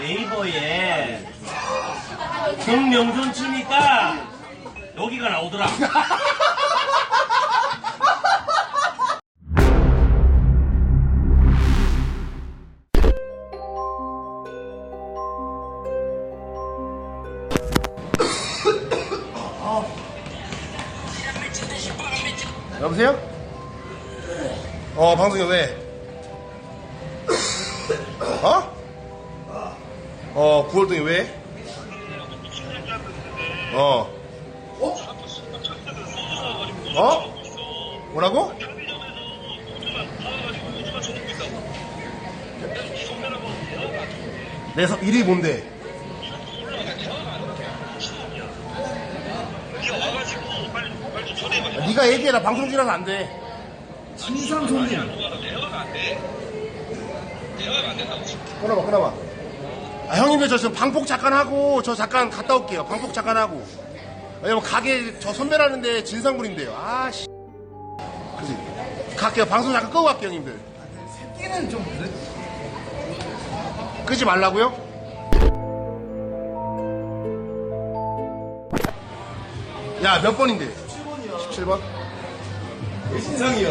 네이버에 정명준 치니까 여기가 나오더라. 여보세요? 어, 방송이 왜? 어? 어, 9월동이 왜? 어. 어? 뭐라고? 내 서, 일이 뭔데? 네가 얘기해라 방송 중이라서 안 돼. 진상 손님. 끊어봐, 끊어봐. 아, 형님들 저 지금 방폭 잠깐 하고 저 잠깐 갔다 올게요. 방폭 잠깐 하고. 왜냐면 가게 저 선배라는데 진상분인데요. 아 씨. 그지. 갈게요. 방송 잠깐 끄고 갈게요, 형님들. 새끼는 좀 그래. 끄지 말라고요? 야, 몇 번인데? 17번이야. 17번? 신상이야.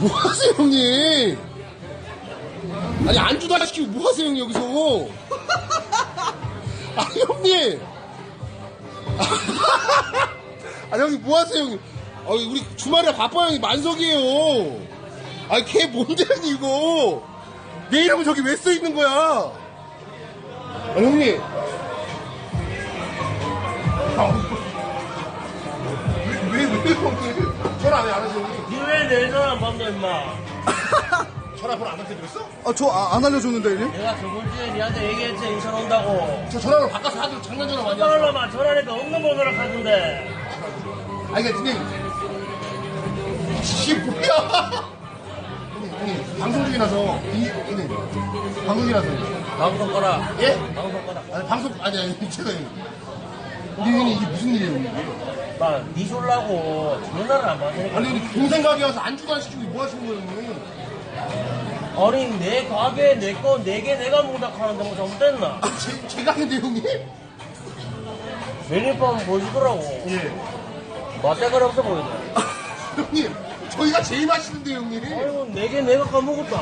뭐 하세요, 형님? 아니, 안주도 안 시키고 뭐 하세요, 형님, 여기서? 아니, 형님! 아니, 형님, 뭐 하세요, 형님? 아, 우리 주말에 바빠요, 형님. 만석이에요. 아니, 걔 뭔데, 형님, 이거? 내 이름은 저기 왜 써 있는 거야? 아니, 형님. 아, 왜, 왜, 왜, 형님? 전화 안 하세요, 형님? 니왜내 전화 안 받노 임마? 전화 번호 안 알려드렸어? 아, 저 안 알려줬는데, 형님? 내가 저번 주에 니한테 얘기했지 인천 온다고. 저 전화를 바꿔서 하도 장난 전화 많이 하죠. 빨라마 전화니까 없는 번호를 가던데. 아, 이게 형님. 씨, 뭐야? 형님, 형님, 방송 중이라서, 이, 형님, 방송 중이라서. 방송 꺼라. 예? 방송 꺼라. 아니, 방송, 아니, 아니, 제가 형님. 우리 형님, 이게 무슨 일이에요, 형님? 막니 졸라고 전화를 안 받으니까. 아니, 우리 동생 가게 와서 안주도 안 시키고 뭐 하시는 거예요, 형님? 아니 내 가게 내 거 네 개 내가 몽닥하는데 뭐 잘못됐나? 아, 제, 제 가게인데, 형님? 메뉴판 보시더라고. 예. 맛대가리 없어 보이네. 형님, 저희가 제일 맛있는데, 형님. 아이고 네 개 내가 까먹었다.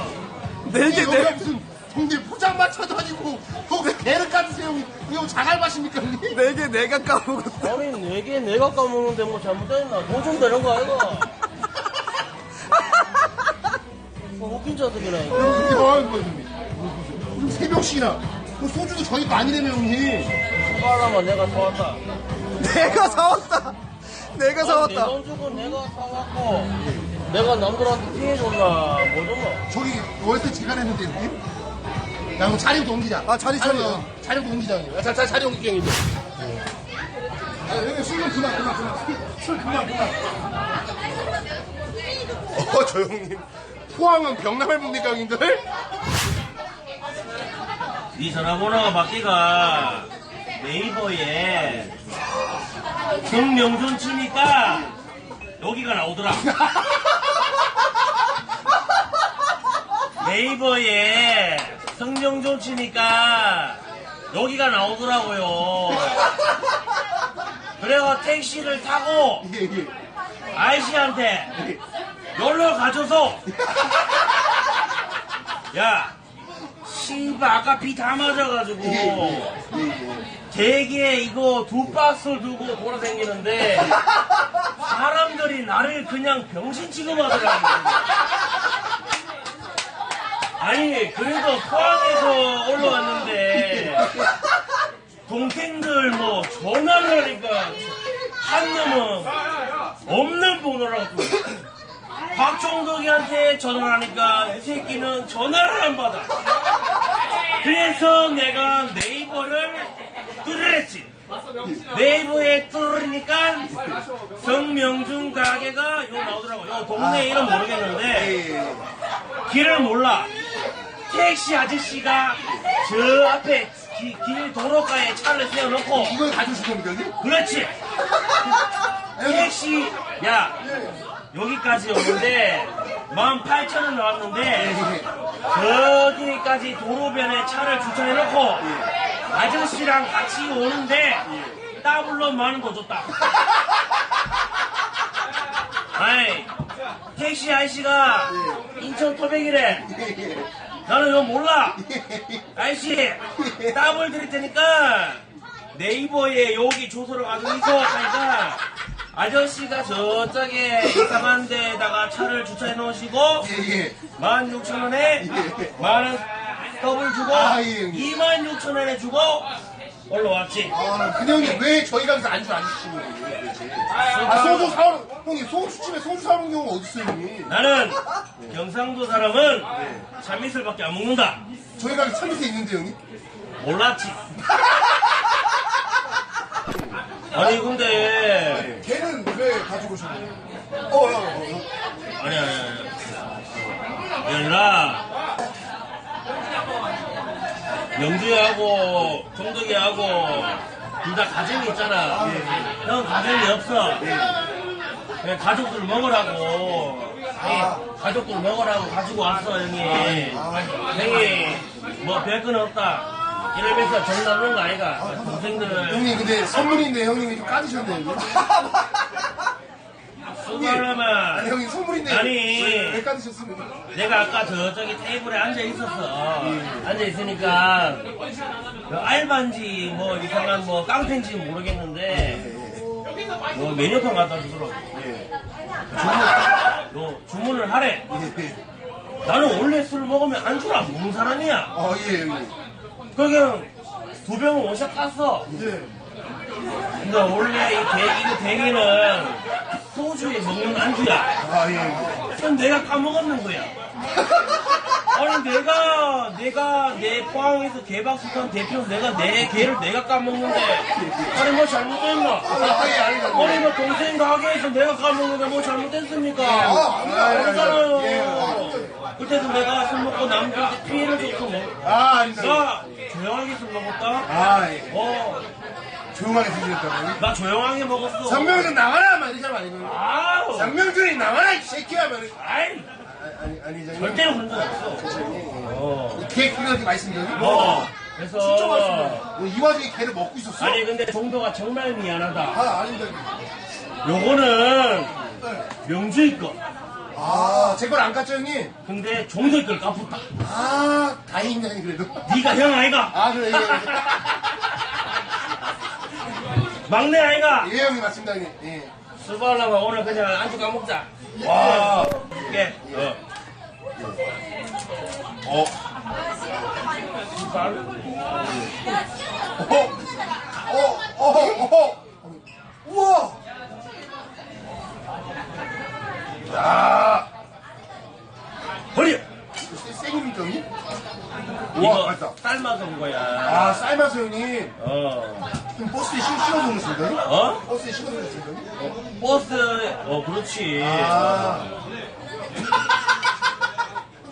네 개, 여기가 무슨, 형님, 포장마차도 아니고, 거기 개를 까주세요, 형님. 이거 자갈 맛입니까, 형님? 네개 내가 까먹었다. 아니 네개 내가 까먹는데 뭐 잘못됐나? 돈좀 되는 거 아이가? 뭐 웃긴 자들이라. 여러분 그렇게 뭐 하는 거예요, 형님? 무슨 새벽시나. 그 소주도 저희 거 아니라며, 형님. 수고하라마 내가 사왔다. 내가 사왔다. 내가 사왔다. 내돈 주고 내가 사왔고 내가 남들한테 피해줬나 뭐 줬나? 저기 월세 제가 냈는데, 형님. 야, 그럼 자리부터 옮기자. 아, 자리, 자리. 아니, 자리부터 옮기자, 형님. 자, 자, 자리 옮길게요, 형님. 아, 형님, 술좀 그만, 그만, 그만. 술 그만, 그만. 어, 저 형님. 포항은 병남을 봅니까, 형님들? 네 전화번호가 바뀌가 네이버에 정명준 치니까 여기가 나오더라. 네이버에 성명준 치니까 여기가 나오더라고요. 그래서 택시를 타고. 아이씨한테 놀러 가줘서 야 씨발 아까 비 다 맞아가지고 대게 이거 두 박스를 들고 돌아다니는데 사람들이 나를 그냥 병신 취급하더라고 아니 그래도 포항에서 올라왔는데 동생들 뭐 전화를 하니까 한 놈은 없는 번호라고 박종덕이한테 전화를 하니까 이 새끼는 전화를 안 받아. 그래서 내가 네이버를 뚫으랬지. 네이버에 뚫으니까 성명준 가게가 요 나오더라고 요. 동네 이름 모르겠는데 길을 몰라 택시 아저씨가 저 앞에 기- 길 도로가에 차를 세워놓고 이걸 가져오실 겁니까? 그렇지. 택시 야 여기까지 오는데 18,000원 나왔는데 저기까지 도로변에 차를 주차해놓고 아저씨랑 같이 오는데 더블로 만원 더 줬다. 아이 택시 아저씨가 인천 토백이래 나는 이거 몰라 아저씨 더블 드릴 테니까 네이버에 여기 주소를 가지고 있어 하니까 아저씨가 저쪽에 이상한 데다가 차를 주차해 놓으시고 예, 예. 16,000원에 만원 더블 주고 아, 예, 형님. 26,000원에 주고 올라왔지 아, 근데 형님, 왜 저희 가게에서 안주 안 주시는 거예요? 아, 소주 사오는, 형님, 소주집에 소주 사오는 경우가 어딨어요, 형님? 나는 경상도 사람은 참이슬밖에 안 먹는다 저희 가게 참이슬 있는데, 형님? 몰랐지 아니 근데 걔는 왜 가지고 오셨나요? 어, 어, 어. 아니 아니 아니 얘들아 영주하고 정덕이하고 둘 다 가정이 있잖아. 형 가정이 없어. 그냥 가족들 먹으라고. 형이 가족들 먹으라고 가지고 왔어 형이. 형이 뭐 별건 없다. 이러면서 정 나누는 거 아이가. 동생들. 형님, 근데 선물인데 형님이 좀 까드셨네요, 형님. 하나만 아니, 형님, 선물인데. 아니. 왜, 왜 까드셨습니까? 내가 아까 저쪽에 테이블에 앉아 있었어. 앉아 있으니까 그 알바인지 뭐 이상한 뭐 깡패인지 모르겠는데 뭐 메뉴판 갖다 주더라고. 주문, 너 주문을 하래. 나는 원래 술 먹으면 안주를 안 먹는 사람이야. 어, 예, 형님. 그냥 두 병을 원샷 깠어. 근데 원래 이 대, 이거 대기는 소주에 먹는 안주야. 아, 예, 형님. 그럼 내가 까먹었는 거야. 아니 내가 내가 내 포항에서 개박수한 대표 내가 내 개를 내가 까먹는데 아니 뭐 잘못됐나? 아, 예. 아니 뭐 동생 가게에서 내가 까먹는데 뭐 잘못됐습니까? 아, 아니요, 아니요. 아니잖아요. 예, 그때도 내가 술 먹고 남들한테 피해를 줬고 뭐. 아. 나 조용하게 술 먹었다. 아, 예. 어, 조용하게 드시겠다고요? 나 조용하게 먹었어. 장명준 나가라! 막 이러잖아, 아니고요. 아우, 장명준이 나가라, 이 새끼야! 막 이러- 아이, 아, 아니, 아니, 저 절대로 그런 적 없어. 어. 개 그렇게 맛있는데? 어. 그래서 진짜 맛있네. 이 와중에 개를 먹고 있었어? 아니 근데 정도가 정말 미안하다. 아, 아닙니다. 요거는 명주의 거. 아, 제 걸 안 깠죠, 형님? 근데 종주의 걸 까붙다. 아, 다행이네, 형님, 그래도. 네가 형 아이가? 아, 그래, 예, 막내 아이가? 예. 예, 형님, 맞습니다, 형님. 예. 수고하려면 오늘 그냥 안주 까먹자. 와. 이게 어. 어. 수발. 어. 어, 어, 어. 우와! 야 버려. 생입니까, 형님? 이거 우와, 맛있다. 삶아서 온 거야. 아, 삶아서 형님. 어. 그럼 버스에 실- 실어서 오셨습니까, 형님? 어? 버스에 오셨습니까, 형님? 버스. 어 그렇지. 아.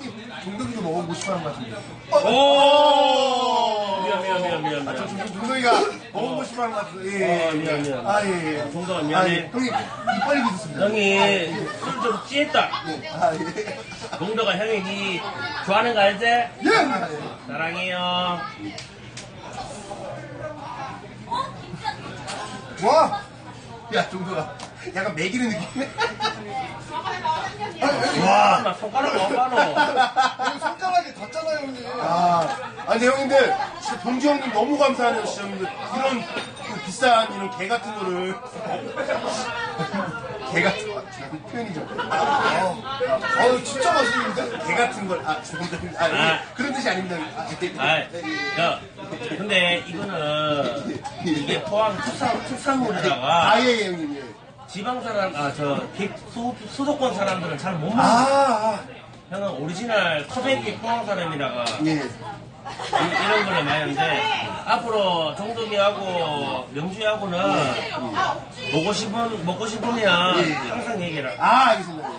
형님, 동덕이도 먹어보고 싶어 하는 것 같은데. 오. 미안 미안 미안 미안. 아, 미안. 저 동- 동덕이가 먹어보고 싶어 하는 것 같은데. 예, 어, 예. 미안, 미안. 아, 예, 예. 동덕아 아, 미안해. 예. 형님, 입 빨리 드셨습니다. 형이 술좀 찌했다. 아, 예. 동덕아 형이 니 좋아하는 거 알지? 예, 아, 예. 사랑해요. 와! 야, 동덕아. 약간 매기는 느낌이네. 와! 나 손가락. 형님 손가락에 닿잖아요, 형님. 아, 아니, 근데 형님들, 진짜 동지 형님 너무 감사하네요, 진짜 형님들. 이런 그 비싼 이런 개 같은 거를. 개 같은 거, 그 표현이죠. 아, 진짜 맛있는데? 개 같은 걸, 아, 죄송합니다. 아, 예. 아. 그런 뜻이 아닙니다. 아, 예, 예. 야, 근데 이거는 이게 포항 특산 아, 특산물이다가 예, 예, 형님, 예. 지방 사람, 아저 수, 수도권 사람들은 잘 못 먹는. 아, 아, 형은 오리지널 커베기 포항 사람이라가 예. 이- 이런 걸로 많이 하는데 앞으로 정동이하고 명주하고는 먹고 싶은 먹고 싶으면 예. 항상 얘기해라. 아, 알겠습니다. 예.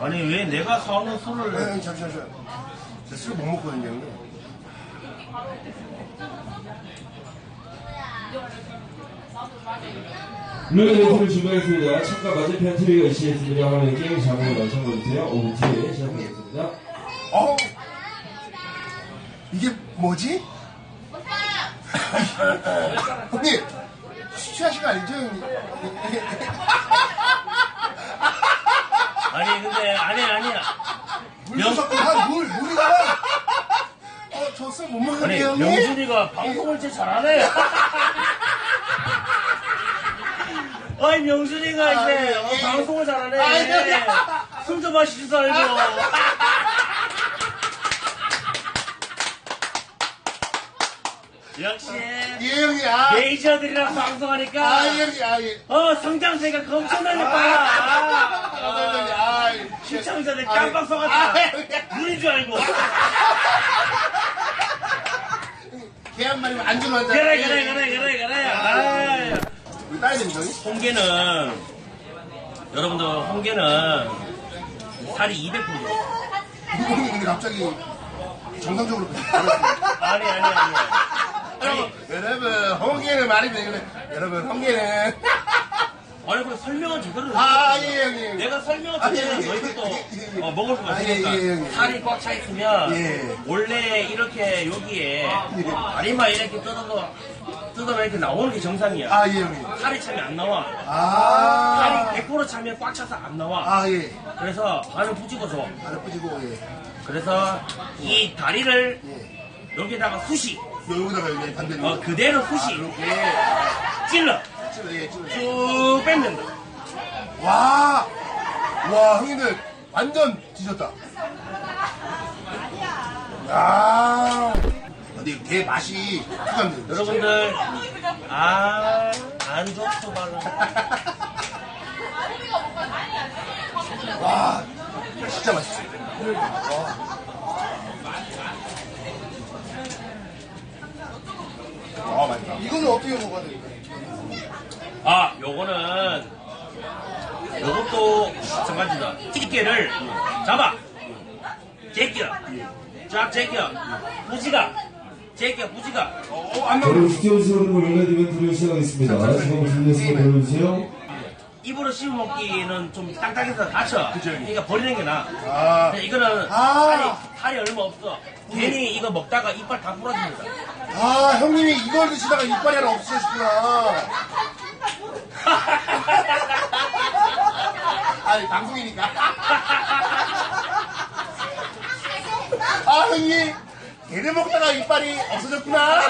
아니 왜 내가 사오는 술을 네, 형님, 잠시만, 잠시만. 제가 술못 먹거든요, 형님. 룰 레이스를 준비하겠습니다. 참가 맞은편 TV가 이시했습니다. 하는 게임 장면을 완성해주세요. 5분 뒤에 시작하겠습니다. 어? 이게 뭐지? 형님, 취하신 거 아니죠, 형님? 아니 근데 아니 아니야 물 명- 섞고 한 물, 물이가. 어, 저술못 아니 먹는데, 형님? 명준이가 방송을 진짜 잘하네 아니 명준이가 이제 아, 어, 예, 예. 방송을 잘하네 아, 예, 예. 술좀 마시지 살고 역시 예, 형님, 아. 메이저들이랑 방송하니까 아, 예, 아, 예. 어 성장세가 엄청나게 아, 빨라 형님, 아, 예. 시청자들 아, 깜빡 아, 속았다 형님. 눈인 줄 알고 개한 마리면 안주로 한다. 그래 그래 그래 그래 그래 아이. 따야 됩니다, 형님? 홍게는 여러분들 홍게는 살이 200% 형님, 근데 갑자기 정상적으로. 아니 아니 아니 여러분, 여러분, 홍게는 말입니다. 이거는. 여러분, 홍게는. 아니 그래 설명은 제대로 해. 아, 예, 형님. 내가 설명을 아, 예, 드리면 예, 너희들도 예, 예, 예. 어, 먹을 수가 아, 예, 있으니까 예, 예. 살이 꽉 차 있으면 예. 원래 이렇게 여기에 다리만 이렇게 뜯어서 뜯어서 이렇게 나오는 게 정상이야 아, 예, 형님. 살이 차면 안 나와 아. 살이 100% 차면 꽉 차서 안 나와 아, 예. 그래서 반을 붙이고 줘 하나 뿌리고, 예. 그래서 이 다리를 예. 여기다가 쑤시 여기다가 여기 반대로. 어, 그대로 쑤시 이렇게. 찔러 찔러, 예, 찔러. 쭉 뺏는다 와. 와, 형님들, 완전 뒤졌다. 야 근데 개 맛이 특감돼요. 여러분들 아안 좋소 발라 와, 진짜 맛있어요. 와. 아, 맛있다. 이거는 어떻게 먹어야 될까요? 아 요거는 요것도 마찬가지다 찌개를 잡아 제껴 쫙 제껴 부지가 어, 안 여러분 나오네. 스티어스로 룰렛 이벤트를 시작하겠습니다. 지금 준비했으면 보여주세요. 입으로 씹어 먹기는 좀 딱딱해서 다쳐 그죠. 그러니까 버리는 게 나아 아, 근데 이거는 아. 살이, 살이 얼마 없어 괜히 이거 먹다가 이빨 다 부러집니다 아, 형님이 이걸 드시다가 이빨이 하나 없으셨구나. 아니, 방송이니까. 아, 형님. 개를 먹다가 이빨이 없어졌구나.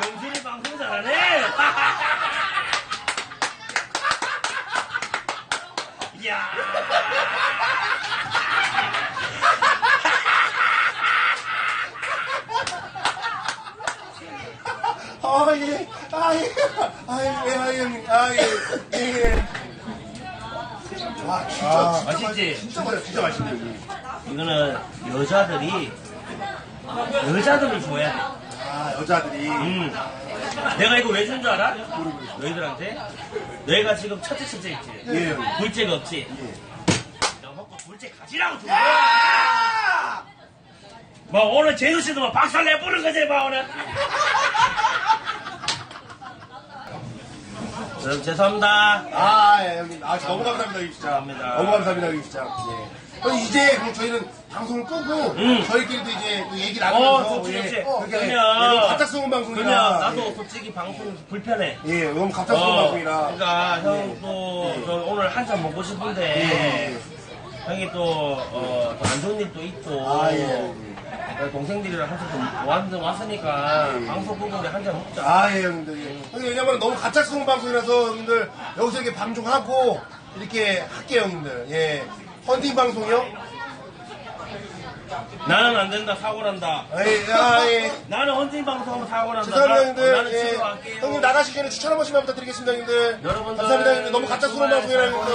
명준이 방송 잘하네 이야 아, 예. 아, 예. 아, 예. 아, 예, 형님. 아, 예. 예. 와, 진짜, 아, 진짜 맛있지? 맛있- 진짜 맛있어. 진짜 맛있네요, 형님. 이거는 여자들이 여자들을 좋아해. 아, 여자들이. 음. 내가 이거 왜 준 줄 알아? 너희들한테? 너희가 지금 첫째 첫째 있지? 예. 둘째가 없지? 너 먹고 둘째 가지라고 준 거야! 뭐 오늘 제수 씨도 막 박살 내보는 거지 뭐 오늘? 여러분 죄송합니다. 아, 예, 형님. 아, 너무 감사합니다, 형님, 진짜. 감사합니다. 너무 감사합니다, 형님, 진짜. 예. 그럼 이제, 그럼 저희는 방송을 끄고, 음. 저희끼리도 이제 그 얘기 어, 나누면서, 좋지, 예. 좋지. 그렇게, 그러면- 예, 갑작스러운 방송이라. 그냥 나도 예. 솔직히 방송 불편해. 예, 너무 갑작스러운 어, 방송이라. 그러니까 예. 형또 오늘 한잔 먹고 싶은데 형이 또어안 좋은 일도 있고 아, 예. 그래서 동생들이랑 한잔 좀 왔, 왔으니까 예. 방송 우리 한잔 먹자. 아, 예, 형님들. 예. 형님, 왜냐면 너무 갑작스러운 방송이라서, 형님들, 여기서 이렇게 방송하고, 이렇게 할게요, 형님들. 예. 헌팅 방송이요? 나는 안 된다 사고 난다. 예, 아, 예. 나는 헌팅 방송하면 사고 난다. 죄송합니다, 나- 형님들. 나는 예. 갈게요. 형님 나가시기 전에 추천 한 번씩만 부탁드리겠습니다, 형님들. 여러분들 감사합니다, 형님. 너무 정말 방송이라, 잘 형님들.